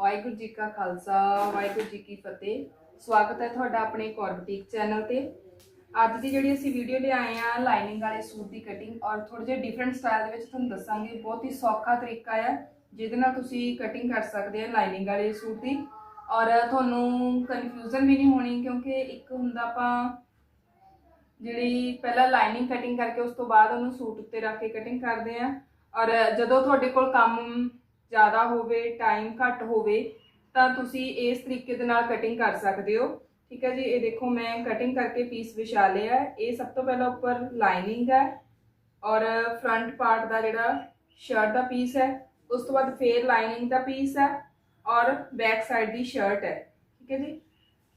ਵਾਹਿਗੁਰੂ ਜੀ ਕਾ ਖਾਲਸਾ, ਵਾਹਿਗੁਰੂ ਜੀ ਕੀ ਫਤਿਹ। ਸਵਾਗਤ ਹੈ ਤੁਹਾਡਾ ਆਪਣੇ ਕੌਰ ਬੁਟੀਕ ਚੈਨਲ ਤੇ। ਅੱਜ ਦੀ ਜਿਹੜੀ ਅਸੀਂ ਵੀਡੀਓ ਲੈ ਆਏ ਆ ਲਾਈਨਿੰਗ ਵਾਲੇ ਸੂਟ ਦੀ ਕਟਿੰਗ ਔਰ ਥੋੜੇ ਜਿਹੇ ਡਿਫਰੈਂਟ ਸਟਾਈਲ ਦੇ ਵਿੱਚ ਤੁਹਾਨੂੰ ਦੱਸਾਂਗੇ। ਬਹੁਤ ਹੀ ਸੌਖਾ ਤਰੀਕਾ ਹੈ ਜਿਹਦੇ ਨਾਲ ਤੁਸੀਂ ਕਟਿੰਗ ਕਰ ਸਕਦੇ ਆ ਲਾਈਨਿੰਗ ਵਾਲੇ ਸੂਟ ਦੀ। ਔਰ ਤੁਹਾਨੂੰ ਕਨਫਿਊਜ਼ਨ ਵੀ ਨਹੀਂ ਹੋਣੀ, ਕਿਉਂਕਿ ਇੱਕ ਹੁੰਦਾ ਆਪਾਂ ਜਿਹੜੀ ਪਹਿਲਾਂ ਲਾਈਨਿੰਗ ਕਟਿੰਗ ਕਰਕੇ ਉਸ ਤੋਂ ਬਾਅਦ ਉਹਨੂੰ ਸੂਟ ਉੱਤੇ ਰੱਖ ਕੇ ਕਟਿੰਗ ਕਰਦੇ ਆ। ਔਰ ਜਦੋਂ ਤੁਹਾਡੇ ਕੋਲ ਕੰਮ ਜ਼ਿਆਦਾ ਹੋਵੇ ਟਾਈਮ ਘੱਟ ਹੋਵੇ ਤਾਂ ਤੁਸੀਂ ਇਸ ਤਰੀਕੇ ਦੇ ਨਾਲ ਕਟਿੰਗ ਕਰ ਸਕਦੇ ਹੋ ਠੀਕ ਹੈ ਜੀ ਇਹ ਦੇਖੋ ਮੈਂ ਕਟਿੰਗ ਕਰਕੇ ਪੀਸ ਵਿਛਾ ਲਿਆ ਹੈ। ਇਹ ਸਭ ਤੋਂ ਪਹਿਲਾਂ ਉੱਪਰ ਲਾਈਨਿੰਗ ਹੈ ਔਰ ਫਰੰਟ ਪਾਰਟ ਦਾ ਜਿਹੜਾ ਸ਼ਰਟ ਦਾ ਪੀਸ ਹੈ ਉਸ ਤੋਂ ਬਾਅਦ ਫੇਰ ਲਾਈਨਿੰਗ ਦਾ ਪੀਸ ਹੈ ਔਰ ਬੈਕ ਸਾਈਡ ਦੀ ਸ਼ਰਟ ਹੈ ਠੀਕ ਹੈ ਜੀ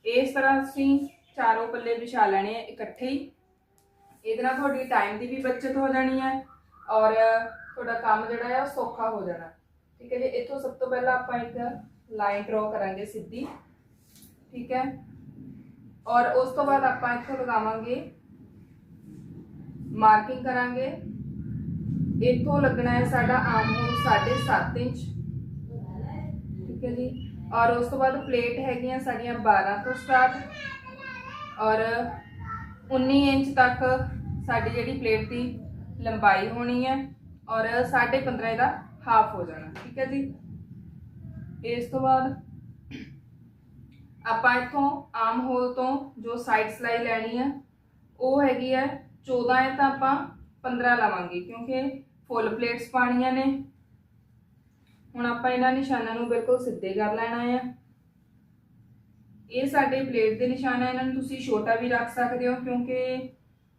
ਇਸ ਤਰ੍ਹਾਂ ਅਸੀਂ ਚਾਰੋਂ ਪੱਲੇ ਵਿਛਾ ਲੈਣੇ ਆ ਇਕੱਠੇ ਹੀ ਇਹਦੇ ਨਾਲ ਤੁਹਾਡੀ ਟਾਈਮ ਦੀ ਵੀ ਬਚਤ ਹੋ ਜਾਣੀ ਹੈ ਔਰ ਤੁਹਾਡਾ ਕੰਮ ਜਿਹੜਾ ਹੈ ਉਹ ਸੌਖਾ ਹੋ ਜਾਣਾ ਠੀਕ ਹੈ ਜੀ, ਇੱਥੋਂ ਸਭ ਤੋਂ ਪਹਿਲਾਂ ਆਪਾਂ ਇੱਕ ਲਾਈਨ ਡਰਾ ਕਰਾਂਗੇ ਸਿੱਧੀ, ਠੀਕ ਹੈ। ਔਰ ਉਸ ਤੋਂ ਬਾਅਦ ਆਪਾਂ ਇੱਥੋਂ ਲਗਾਵਾਂਗੇ ਮਾਰਕਿੰਗ ਕਰਾਂਗੇ। ਇੱਥੋਂ ਲੱਗਣਾ ਹੈ ਸਾਡਾ ਆਮ ਹੋਲ 7.5 ਇੰਚ, ਠੀਕ ਹੈ ਜੀ। ਔਰ ਉਸ ਤੋਂ ਬਾਅਦ ਪਲੇਟ ਹੈਗੀਆਂ ਸਾਡੀਆਂ 12 ਤੋਂ ਸਟਾਰਟ। ਔਰ 19 ਇੰਚ ਤੱਕ ਸਾਡੀ ਜਿਹੜੀ ਪਲੇਟ ਦੀ ਲੰਬਾਈ ਹੋਣੀ ਹੈ। ਔਰ 15.5 ਇਹਦਾ ਹਾਫ ਹੋ ਜਾਣਾ, ਠੀਕ ਹੈ ਜੀ? ਇਸ ਤੋਂ ਬਾਅਦ ਆਪਾਂ ਇੱਥੋਂ ਆਮ ਹੋਲ ਤੋਂ ਜੋ ਸਾਈਡ ਸਲਾਈ ਲੈਣੀ ਹੈ ਉਹ ਹੈਗੀ ਹੈ 14 ਹੈ ਤਾਂ ਆਪਾਂ 15 ਲਵਾਂਗੇ, ਕਿਉਂਕਿ ਫੁੱਲ ਪਲੇਟਸ ਪਾਣੀਆਂ ਨੇ। ਹੁਣ ਆਪਾਂ ਇਹਨਾਂ ਨਿਸ਼ਾਨਾਂ ਨੂੰ ਬਿਲਕੁਲ ਸਿੱਧੇ ਕਰ ਲੈਣਾ ਹੈ ਇਹ ਸਾਡੇ ਪਲੇਟ ਦੇ ਨਿਸ਼ਾਨ ਹੈ ਇਹਨਾਂ ਨੂੰ ਤੁਸੀਂ ਛੋਟਾ ਵੀ ਰੱਖ ਸਕਦੇ ਹੋ, ਕਿਉਂਕਿ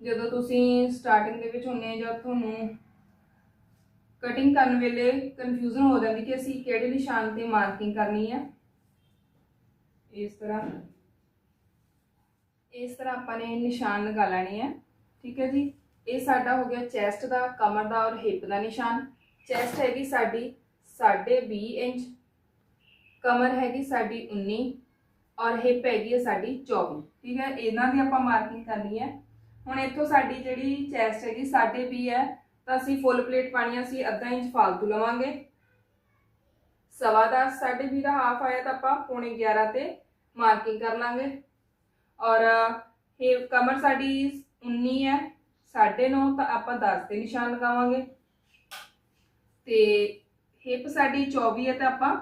ਜਦੋਂ ਤੁਸੀਂ ਸਟਾਰਟਿੰਗ ਦੇ ਵਿੱਚ ਹੁੰਨੇ ਜਾਂ ਤੁਹਾਨੂੰ ਕਟਿੰਗ ਕਰਨ ਵੇਲੇ ਕਨਫਿਊਜ਼ਨ ਹੋ ਜਾਂਦੀ ਕਿ ਅਸੀਂ ਕਿਹੜੇ ਨਿਸ਼ਾਨ ਤੇ ਮਾਰਕਿੰਗ ਕਰਨੀ ਹੈ ਇਸ ਤਰ੍ਹਾਂ ਇਸ ਤਰ੍ਹਾਂ ਆਪਾਂ ਨੇ ਨਿਸ਼ਾਨ ਲਗਾ ਲੈਣੇ ਹੈ ਠੀਕ ਹੈ ਜੀ? ਇਹ ਸਾਡਾ ਹੋ ਗਿਆ ਚੈਸਟ ਦਾ, ਕਮਰ ਦਾ ਔਰ ਹਿਪ ਦਾ ਨਿਸ਼ਾਨ। ਚੈਸਟ ਹੈਗੀ ਸਾਡੀ 20.5 ਇੰਚ, ਕਮਰ ਹੈਗੀ ਸਾਡੀ 19 ਔਰ ਹਿਪ ਹੈਗੀ ਹੈ ਸਾਡੀ 24 ਠੀਕ ਹੈ? ਇਹਨਾਂ ਦੀ ਆਪਾਂ ਮਾਰਕਿੰਗ ਕਰਨੀ ਹੈ। ਹੁਣ ਇੱਥੋਂ ਸਾਡੀ ਜਿਹੜੀ ਚੈਸਟ ਹੈਗੀ 20 ਹੈ ਤਾਂ ਅਸੀਂ ਫੁੱਲ ਪਲੇਟ ਪਾਣੀ ਅਸੀਂ ਅੱਧਾ ਇੰਚ ਫਾਲਤੂ ਲਵਾਂਗੇ। ਸਵਾ ਦਸ, ਸਾਢੇ ਵੀਹ ਦਾ ਹਾਫ ਆਇਆ ਤਾਂ ਆਪਾਂ ਪੌਣੇ 11 ਤੇ ਮਾਰਕਿੰਗ ਕਰ ਲਾਂਗੇ। ਔਰ, ਇਹ ਕਮਰ ਸਾਡੀ 19 ਹੈ 9.5 ਤਾਂ ਆਪਾਂ 10 ਤੇ ਨਿਸ਼ਾਨ ਲਗਾਵਾਂਗੇ। ਤੇ ਹਿਪ ਸਾਡੀ 24 ਹੈ ਤਾਂ ਆਪਾਂ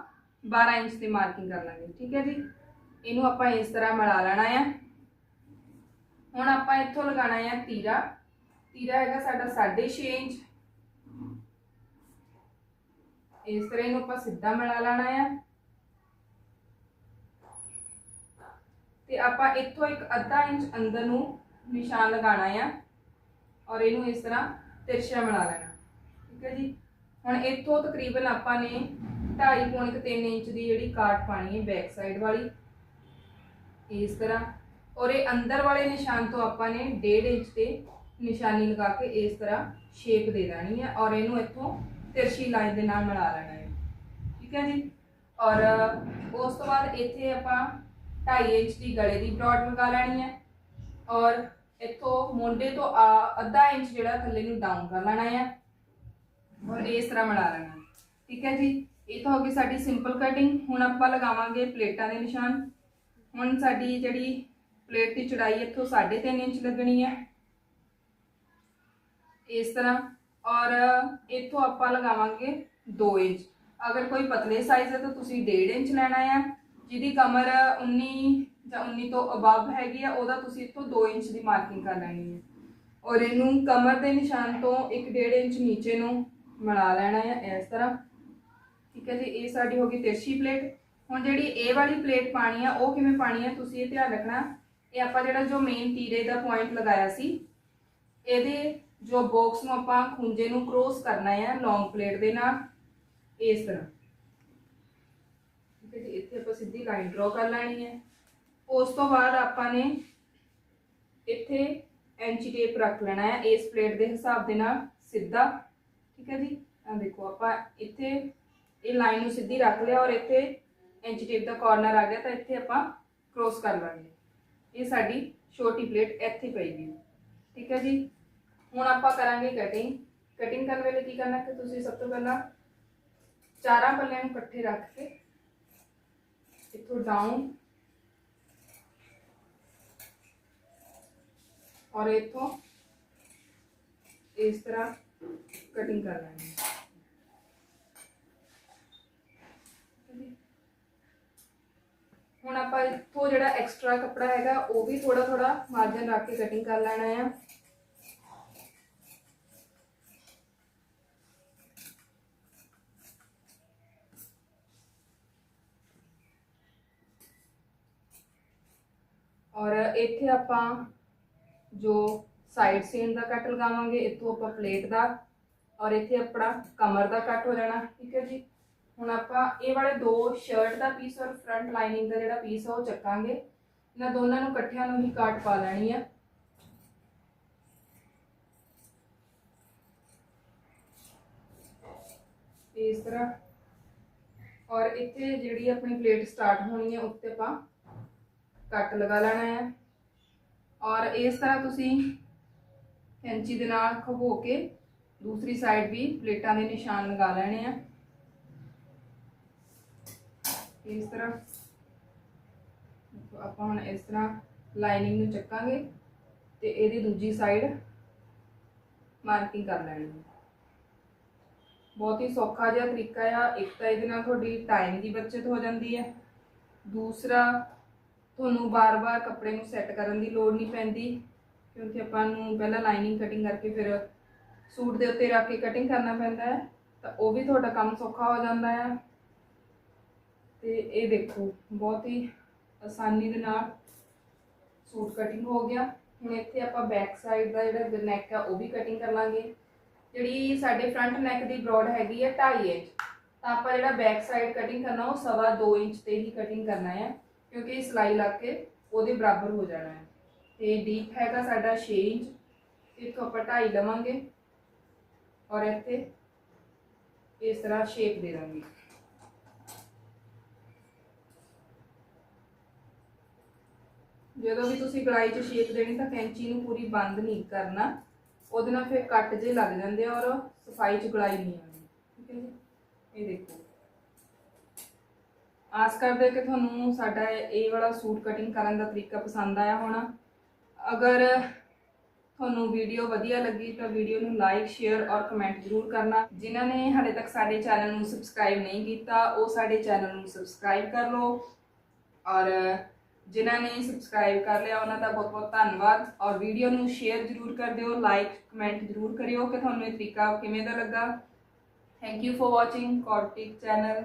12 ਇੰਚ ਤੇ ਮਾਰਕਿੰਗ ਕਰ ਲਾਂਗੇ, ਠੀਕ ਹੈ ਜੀ? ਇਹਨੂੰ ਆਪਾਂ ਇਸ ਤਰ੍ਹਾਂ ਮਿਲਾ ਲੈਣਾ ਹੈ ਹੁਣ ਆਪਾਂ ਇੱਥੋਂ ਲਗਾਣਾ ਹੈ ਤੀਰਾ। ਤੀਰਾ ਹੈਗਾ ਸਾਡਾ 6.5 ਇੰਚ। ਇਸ ਤਰ੍ਹਾਂ ਇਹਨੂੰ ਆਪਾਂ ਸਿੱਧਾ ਮਿਲਾ ਲੈਣਾ ਹੈ ਤੇ ਆਪਾਂ ਇੱਥੋਂ ਇੱਕ ਅੱਧਾ ਇੰਚ ਅੰਦਰ ਨੂੰ ਨਿਸ਼ਾਨ ਲਗਾਣਾ ਹੈ ਔਰ ਇਹਨੂੰ ਇਸ ਤਰ੍ਹਾਂ ਤਿਰਛਾ ਮਿਲਾ ਲੈਣਾ। ਠੀਕ ਹੈ ਜੀ? ਹੁਣ ਇੱਥੋਂ ਤਕਰੀਬਨ ਆਪਾਂ ਨੇ 2.5 ਪੌਣੇ 3 ਇੰਚ ਦੀ ਜਿਹੜੀ ਕਾਟ ਪਾਣੀ ਹੈ ਬੈਕ ਸਾਈਡ ਵਾਲੀ। ਇਸ ਤਰ੍ਹਾਂ। ਔਰ ਇਹ ਅੰਦਰ ਵਾਲੇ ਨਿਸ਼ਾਨ ਤੋਂ ਆਪਾਂ ਨੇ 1.5 ਇੰਚ ਤੇ ਨਿਸ਼ਾਨੀ ਲਗਾ ਕੇ ਇਸ ਤਰ੍ਹਾਂ ਸ਼ੇਪ ਦੇ ਦੇਣੀ ਹੈ ਔਰ ਇਹਨੂੰ ਇੱਥੋਂ ਤਿਰਛੀ ਲਾਈਨ ਦੇ ਨਾਲ ਮਿਲਾ ਲੈਣਾ ਹੈ। ਠੀਕ ਹੈ ਜੀ? ਔਰ ਉਸ ਤੋਂ ਬਾਅਦ ਇੱਥੇ ਆਪਾਂ 2.5 ਇੰਚ ਦੀ ਗਲੇ ਦੀ ਬ੍ਰੌਡ ਲਗਾ ਲੈਣੀ ਹੈ ਔਰ ਇੱਥੋਂ ਮੋਢੇ ਤੋਂ ਆ- ਅੱਧਾ ਇੰਚ ਜਿਹੜਾ ਥੱਲੇ ਨੂੰ ਡਾਊਨ ਕਰ ਲੈਣਾ ਹੈ ਔਰ ਇਸ ਤਰ੍ਹਾਂ ਮਿਲਾ ਲੈਣਾ ਠੀਕ ਹੈ ਜੀ? ਇਹ ਤਾਂ ਹੋ ਗਈ ਸਾਡੀ ਸਿੰਪਲ ਕਟਿੰਗ ਹੁਣ ਆਪਾਂ ਲਗਾਵਾਂਗੇ ਪਲੇਟਾਂ ਦੇ ਨਿਸ਼ਾਨ। ਹੁਣ ਸਾਡੀ ਜਿਹੜੀ ਪਲੇਟ ਦੀ ਚੜਾਈ ਇੱਥੋਂ 3.5 ਇੰਚ ਲੱਗਣੀ ਹੈ। ਇਸ ਤਰ੍ਹਾਂ। ਔਰ ਇੱਥੋਂ ਆਪਾਂ ਲਗਾਵਾਂਗੇ 2 ਇੰਚ। ਅਗਰ ਕੋਈ ਪਤਲੇ ਸਾਈਜ਼ ਹੈ ਤਾਂ ਤੁਸੀਂ 1.5 ਇੰਚ ਲੈਣਾ ਹੈ ਜਿਹਦੀ ਕਮਰ 19 ਜਾਂ 19 ਤੋਂ ਅਬਵ ਹੈਗੀ ਆ, ਉਹਦਾ ਤੁਸੀਂ ਇੱਥੋਂ 2 ਇੰਚ ਦੀ ਮਾਰਕਿੰਗ ਕਰ ਲੈਣੀ ਹੈ ਔਰ ਇਹਨੂੰ ਕਮਰ ਦੇ ਨਿਸ਼ਾਨ ਤੋਂ 1.5 ਇੰਚ ਨੀਚੇ ਨੂੰ ਮਿਲਾ ਲੈਣਾ ਹੈ ਇਸ ਤਰ੍ਹਾਂ। ਠੀਕ ਹੈ ਜੀ, ਇਹ ਸਾਡੀ ਹੋ ਗਈ ਤਿਰਛੀ ਪਲੇਟ। ਹੁਣ ਜਿਹੜੀ ਇਹ ਵਾਲੀ ਪਲੇਟ ਪਾਣੀ ਆ, ਉਹ ਕਿਵੇਂ ਪਾਣੀ ਆ, ਤੁਸੀਂ ਇਹ ਧਿਆਨ ਰੱਖਣਾ। ਇਹ ਆਪਾਂ ਜਿਹੜਾ ਜੋ ਮੇਨ ਤੀਰੇ ਦਾ ਪੁਆਇੰਟ ਲਗਾਇਆ ਸੀ, ਇਹਦੇ ਜੋ ਬਾਕਸ ਨੂੰ ਆਪਾਂ ਖੁੰਝੇ ਨੂੰ ਕ੍ਰੋਸ ਕਰਨਾ ਹੈ ਲੌਂਗ ਪਲੇਟ ਦੇ ਨਾਲ, ਇਸ ਤਰ੍ਹਾਂ। ਠੀਕ ਹੈ ਜੀ, ਇੱਥੇ ਆਪਾਂ ਸਿੱਧੀ ਲਾਈਨ ਡਰਾ ਕਰ ਲੈਣੀ ਹੈ। ਉਸ ਤੋਂ ਬਾਅਦ ਆਪਾਂ ਨੇ ਇੱਥੇ ਐਂਚੀ ਟੇਪ ਰੱਖ ਲੈਣਾ ਹੈ, ਇਸ ਪਲੇਟ ਦੇ ਹਿਸਾਬ ਦੇ ਨਾਲ ਸਿੱਧਾ। ਠੀਕ ਹੈ ਜੀ ਆ ਦੇਖੋ, ਆਪਾਂ ਇੱਥੇ ਇਹ ਲਾਈਨ ਨੂੰ ਸਿੱਧੀ ਰੱਖ ਲਿਆ ਔਰ ਇੱਥੇ ਐਂਚੀ ਟੇਪ ਦਾ ਕਾਰਨਰ ਆ ਗਿਆ, ਤਾਂ ਇੱਥੇ ਆਪਾਂ ਕ੍ਰੋਸ ਕਰ ਲਾਂਗੇ। ਇਹ ਸਾਡੀ ਛੋਟੀ ਪਲੇਟ ਇੱਥੇ ਪਈ ਗਈ ਠੀਕ ਹੈ ਜੀ ਹੁਣ ਆਪਾਂ ਕਰਾਂਗੇ ਕਟਿੰਗ ਕਟਿੰਗ ਕਰਨ ਵੇਲੇ ਕੀ ਕਰਨਾ, ਕਿ ਤੁਸੀਂ ਸਭ ਤੋਂ ਪਹਿਲਾਂ ਚਾਰਾਂ ਪੱਲਿਆਂ ਨੂੰ ਇਕੱਠੇ ਰੱਖ ਕੇ ਇੱਥੋਂ ਡਾਊਨ ਔਰ ਇੱਥੋਂ ਇਸ ਤਰ੍ਹਾਂ ਕਟਿੰਗ ਕਰ ਲੈਣੀ ਹੈ। ਹੁਣ ਆਪਾਂ ਇੱਥੋਂ ਜਿਹੜਾ ਐਕਸਟਰਾ ਕੱਪੜਾ ਹੈਗਾ, ਉਹ ਵੀ ਥੋੜਾ ਥੋੜਾ ਮਾਰਜਨ ਰੱਖ ਕੇ ਕਟਿੰਗ ਕਰ ਲੈਣਾ ਆ। ਔਰ ਇੱਥੇ ਆਪਾਂ ਜੋ ਸਾਈਡ ਸੀਨ ਦਾ ਕੱਟ ਲਗਾਵਾਂਗੇ, ਇੱਥੋਂ ਆਪਾਂ ਪਲੇਟ ਦਾ ਔਰ ਇੱਥੇ ਆਪਣਾ ਕਮਰ ਦਾ ਕੱਟ ਹੋ ਜਾਣਾ, ਠੀਕ ਹੈ ਜੀ। ਹੁਣ ਆਪਾਂ ਇਹ ਵਾਲੇ ਦੋ ਸ਼ਰਟ ਦਾ ਪੀਸ ਔਰ ਫਰੰਟ ਲਾਈਨਿੰਗ ਦਾ ਜਿਹੜਾ ਪੀਸ ਆ, ਉਹ ਚੱਕਾਂਗੇ। ਇਹਨਾਂ ਦੋਨਾਂ ਨੂੰ ਇਕੱਠਿਆਂ ਨੂੰ ਹੀ ਕਾਟ ਪਾ ਲੈਣੀ ਆ। ਇਸ ਤਰ੍ਹਾਂ। ਔਰ ਇੱਥੇ ਜਿਹੜੀ ਆਪਣੀ ਪਲੇਟ ਸਟਾਰਟ ਹੋਣੀ ਹੈ ਉੱਤੇ ਆਪਾਂ ਕੱਟ ਲਗਾ ਲੈਣਾ ਹੈ। ਔਰ ਇਸ ਤਰ੍ਹਾਂ ਤੁਸੀਂ ਕੈਂਚੀ ਦੇ ਨਾਲ ਖਵੋ ਕੇ ਦੂਸਰੀ ਸਾਈਡ ਵੀ ਪਲੇਟਾਂ ਦੇ ਨਿਸ਼ਾਨ ਲਗਾ ਲੈਣੇ ਆ। ਇਸ ਤਰ੍ਹਾਂ ਆਪਾਂ ਹੁਣ ਇਸ ਤਰ੍ਹਾਂ ਲਾਈਨਿੰਗ ਨੂੰ ਚੱਕਾਂਗੇ ਤੇ ਇਹਦੀ ਦੂਜੀ ਸਾਈਡ ਮਾਰਕਿੰਗ ਕਰ ਲੈਣੀ ਹੈ। ਬਹੁਤ ਹੀ ਸੌਖਾ ਜਿਹਾ ਤਰੀਕਾ ਆ। ਇੱਕ ਤਾਂ ਇਹਦੇ ਨਾਲ ਤੁਹਾਡੀ ਟਾਈਮ ਦੀ ਬਚਤ ਹੋ ਜਾਂਦੀ ਹੈ। ਦੂਸਰਾ ਤੁਹਾਨੂੰ ਬਾਰ-ਬਾਰ ਕੱਪੜੇ ਨੂੰ ਸੈੱਟ ਕਰਨ ਦੀ ਲੋੜ ਨਹੀਂ ਪੈਂਦੀ, ਕਿਉਂਕਿ ਆਪਾਂ ਨੂੰ ਪਹਿਲਾਂ ਲਾਈਨਿੰਗ ਕਟਿੰਗ ਕਰਕੇ ਫਿਰ ਸੂਟ ਦੇ ਉੱਤੇ ਰੱਖ ਕੇ ਕਟਿੰਗ ਕਰਨਾ ਪੈਂਦਾ ਹੈ, ਤਾਂ ਉਹ ਵੀ ਤੁਹਾਡਾ ਕੰਮ ਸੌਖਾ ਹੋ ਜਾਂਦਾ ਹੈ। ਤੇ ਇਹ ਦੇਖੋ, ਬਹੁਤ ਹੀ ਆਸਾਨੀ ਦੇ ਨਾਲ ਸੂਟ ਕਟਿੰਗ ਹੋ ਗਿਆ। ਹੁਣ ਇੱਥੇ ਆਪਾਂ ਬੈਕ ਸਾਈਡ ਦਾ ਜਿਹੜਾ ਨੈਕ ਆ, ਉਹ ਵੀ ਕਟਿੰਗ ਕਰ ਲਾਂਗੇ। ਜਿਹੜੀ ਸਾਡੇ ਫਰੰਟ ਨੈਕ ਦੀ ਬ੍ਰੌਡ ਹੈਗੀ ਹੈ 2.5 ਇੰਚ। ਤਾਂ ਆਪਾਂ ਜਿਹੜਾ ਬੈਕ ਸਾਈਡ ਕਟਿੰਗ ਕਰਨਾ, ਉਹ ਸਵਾ 2 ਇੰਚ ਤੇ ਹੀ ਕਟਿੰਗ ਕਰਨਾ ਹੈ। ਕਿਉਂਕਿ ਇਹ ਸਿਲਾਈ ਲੱਗ ਕੇ ਉਹਦੇ ਬਰਾਬਰ ਹੋ ਜਾਣਾ ਹੈ। ਤੇ ਡੀਪ ਹੈਗਾ ਸਾਡਾ 6 ਇੰਚ, ਇੱਥੋਂ ਆਪਾਂ ਢਾਈ ਲਵਾਂਗੇ ਔਰ ਇੱਥੇ ਇਸ ਤਰ੍ਹਾਂ ਸ਼ੇਪ ਦੇ ਦਾਂਗੇ। ਜਦੋਂ ਵੀ ਤੁਸੀਂ ਗਲਾਈ 'ਚ ਸ਼ੇਪ ਦੇਣੀ ਤਾਂ ਕੈਂਚੀ ਨੂੰ ਪੂਰੀ ਬੰਦ ਨਹੀਂ ਕਰਨਾ। ਉਹਦੇ ਨਾਲ ਫਿਰ ਕੱਟ ਜੇ ਲੱਗ ਜਾਂਦੇ ਆ ਔਰ ਸਫ਼ਾਈ 'ਚ ਗਲਾਈ ਨਹੀਂ ਆਉਂਦੀ। ਠੀਕ ਹੈ ਜੀ? ਇਹ ਦੇਖੋ। ਆਸ ਕਰਦੇ ਕਿ ਤੁਹਾਨੂੰ ਸਾਡਾ ਇਹ ਵਾਲਾ ਸੂਟ ਕਟਿੰਗ ਕਰਨ ਦਾ ਤਰੀਕਾ ਪਸੰਦ ਆਇਆ ਹੋਣਾ। ਅਗਰ ਤੁਹਾਨੂੰ ਵੀਡੀਓ ਵਧੀਆ ਲੱਗੀ ਤਾਂ ਵੀਡੀਓ ਨੂੰ ਲਾਈਕ ਸ਼ੇਅਰ ਔਰ ਕਮੈਂਟ ਜ਼ਰੂਰ ਕਰਨਾ। ਜਿਨ੍ਹਾਂ ਨੇ ਹਾਲੇ ਤੱਕ ਸਾਡੇ ਚੈਨਲ ਨੂੰ ਸਬਸਕ੍ਰਾਈਬ ਨਹੀਂ ਕੀਤਾ, ਉਹ ਸਾਡੇ ਚੈਨਲ ਨੂੰ ਸਬਸਕ੍ਰਾਈਬ ਕਰ ਲਓ। ਔਰ ਜਿਨ੍ਹਾਂ ਨੇ ਸਬਸਕ੍ਰਾਈਬ ਕਰ ਲਿਆ, ਉਹਨਾਂ ਦਾ ਬਹੁਤ ਬਹੁਤ ਧੰਨਵਾਦ। ਔਰ ਵੀਡੀਓ ਨੂੰ ਸ਼ੇਅਰ ਜ਼ਰੂਰ ਕਰ ਦਿਓ ਲਾਈਕ ਕਮੈਂਟ ਜ਼ਰੂਰ ਕਰਿਓ ਕਿ ਤੁਹਾਨੂੰ ਇਹ ਤਰੀਕਾ ਕਿਵੇਂ ਦਾ ਲੱਗਾ। ਥੈਂਕ ਯੂ ਫॉर ਵਾਚਿੰਗ ਕੌਰਟਿਕ ਚੈਨਲ